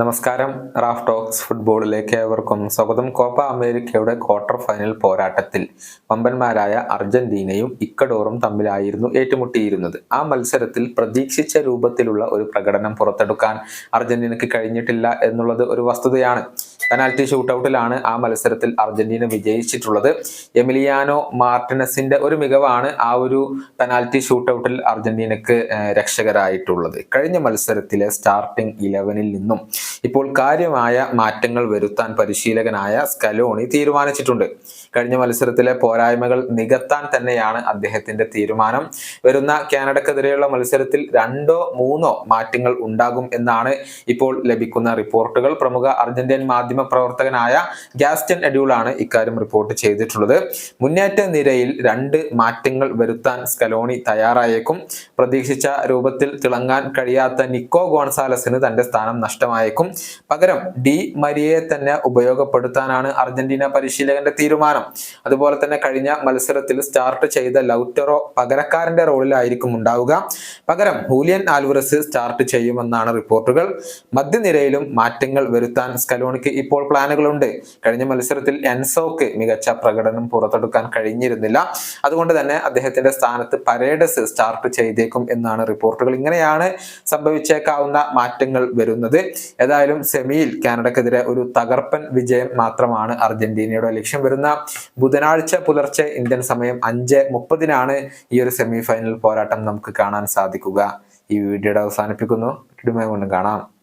നമസ്കാരം. Raf talks ഫുട്ബോളിലേക്ക് ഏവർക്കും സ്വാഗതം. കോപ്പ അമേരിക്കയുടെ ക്വാർട്ടർ ഫൈനൽ പോരാട്ടത്തിൽ വമ്പന്മാരായ അർജന്റീനയും ഇക്കഡോറും തമ്മിലായിരുന്നു ഏറ്റുമുട്ടിയിരുന്നത്. ആ മത്സരത്തിൽ പ്രതീക്ഷിച്ച രൂപത്തിലുള്ള ഒരു പ്രകടനം പുറത്തെടുക്കാൻ അർജന്റീനയ്ക്ക് കഴിഞ്ഞിട്ടില്ല എന്നുള്ളത് ഒരു വസ്തുതയാണ്. പെനാൽറ്റി ഷൂട്ടൌട്ടിലാണ് ആ മത്സരത്തിൽ അർജന്റീന വിജയിച്ചിട്ടുള്ളത്. എമിലിയാനോ മാർട്ടിനസിന്റെ ഒരു മികവാണ് ആ ഒരു പെനാൽറ്റി ഷൂട്ടൌട്ടിൽ അർജന്റീനക്ക് രക്ഷകരായിട്ടുള്ളത്. കഴിഞ്ഞ മത്സരത്തിലെ സ്റ്റാർട്ടിംഗ് ഇലവനിൽ നിന്നും ഇപ്പോൾ കാര്യമായ മാറ്റങ്ങൾ വരുത്താൻ പരിശീലകനായ സ്കലോണി തീരുമാനിച്ചിട്ടുണ്ട്. കഴിഞ്ഞ മത്സരത്തിലെ പോരായ്മകൾ നികത്താൻ തന്നെയാണ് അദ്ദേഹത്തിന്റെ തീരുമാനം. വരുന്ന കാനഡക്കെതിരെയുള്ള മത്സരത്തിൽ രണ്ടോ മൂന്നോ മാറ്റങ്ങൾ ഉണ്ടാകും എന്നാണ് ഇപ്പോൾ ലഭിക്കുന്ന റിപ്പോർട്ടുകൾ. പ്രമുഖ അർജന്റീൻ മാധ്യമ പ്രവർത്തകനായ ഗാസ്റ്റൻ എഡ്യൂളാണ് ഇക്കാര്യം റിപ്പോർട്ട് ചെയ്തിട്ടുള്ളത്. മുന്നേറ്റ നിരയിൽ രണ്ട് മാറ്റങ്ങൾ വരുത്താൻ സ്കലോണി തയ്യാറായേക്കും. പ്രതീക്ഷിച്ച രൂപത്തിൽ തിളങ്ങാൻ കഴിയാത്ത നിക്കോ ഗോൺസാലസിന് തന്റെ സ്ഥാനം നഷ്ടമായേക്കും. പകരം ഡി മരിയെ തന്നെ ഉപയോഗപ്പെടുത്താനാണ് അർജന്റീന പരിശീലകന്റെ തീരുമാനം. അതുപോലെ തന്നെ കഴിഞ്ഞ മത്സരത്തിൽ സ്റ്റാർട്ട് ചെയ്ത ലൗറ്ററോ പകരക്കാരന്റെ റോളിലായിരിക്കും ഉണ്ടാവുക. പകരം ഹൂലിയൻ ആൽവറസ് സ്റ്റാർട്ട് ചെയ്യുമെന്നാണ് റിപ്പോർട്ടുകൾ മധ്യനിരയിലും മാറ്റങ്ങൾ വരുത്താൻ സ്കലോണിക്ക് ഇപ്പോൾ പ്ലാനുകളുണ്ട്. കഴിഞ്ഞ മത്സരത്തിൽ എൻസോക്ക് മികച്ച പ്രകടനം പുറത്തെടുക്കാൻ കഴിഞ്ഞിരുന്നില്ല. അതുകൊണ്ട് തന്നെ അദ്ദേഹത്തിന്റെ സ്ഥാനത്ത് പരേഡസ് സ്റ്റാർട്ട് ചെയ്തേക്കും എന്നാണ് റിപ്പോർട്ടുകൾ. ഇങ്ങനെയാണ് സംഭവിച്ചേക്കാവുന്ന മാറ്റങ്ങൾ വരുന്നത്. ഏതായാലും സെമിയിൽ കാനഡക്കെതിരെ ഒരു തകർപ്പൻ വിജയം മാത്രമാണ് അർജന്റീനയുടെ ലക്ഷ്യം വരുന്ന. ബുധനാഴ്ച പുലർച്ചെ ഇന്ത്യൻ സമയം അഞ്ച് മുപ്പതിനാണ് ഈ ഒരു സെമി ഫൈനൽ പോരാട്ടം നമുക്ക് കാണാൻ സാധിക്കുക. ഈ വീഡിയോയുടെ അവസാനിപ്പിക്കുന്നു. വീണ്ടും കാണാം.